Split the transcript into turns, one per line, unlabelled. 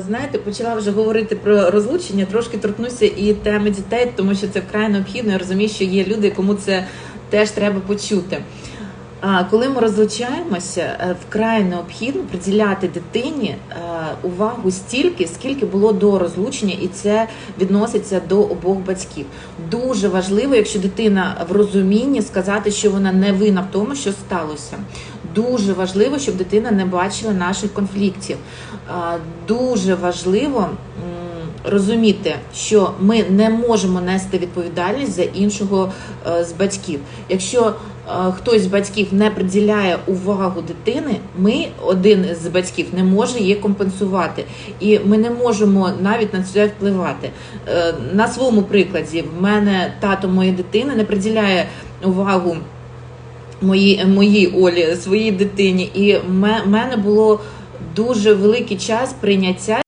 Знаєте, почала вже говорити про розлучення, трошки торкнуся і теми дітей, тому що це вкрай необхідно. Я розумію, що є люди, кому це теж треба почути. А коли ми розлучаємося, е, вкрай необхідно приділяти дитині е, увагу стільки, скільки було до розлучення, і це відноситься до обох батьків. Дуже важливо, якщо дитина в розумінні сказати, що вона не винна в тому, що сталося. Дуже важливо, щоб дитина не бачила наших конфліктів. Дуже важливо розуміти, що ми не можемо нести відповідальність за іншого е, з батьків. Якщо е, хтось з батьків не приділяє увагу дитини, ми один з батьків не може її компенсувати, і ми не можемо навіть на це впливати. Е, На своєму прикладі в мене тато моєї дитини не приділяє увагу моїй моїй Олі, своїй дитині, і в мене було дуже великий час прийняття.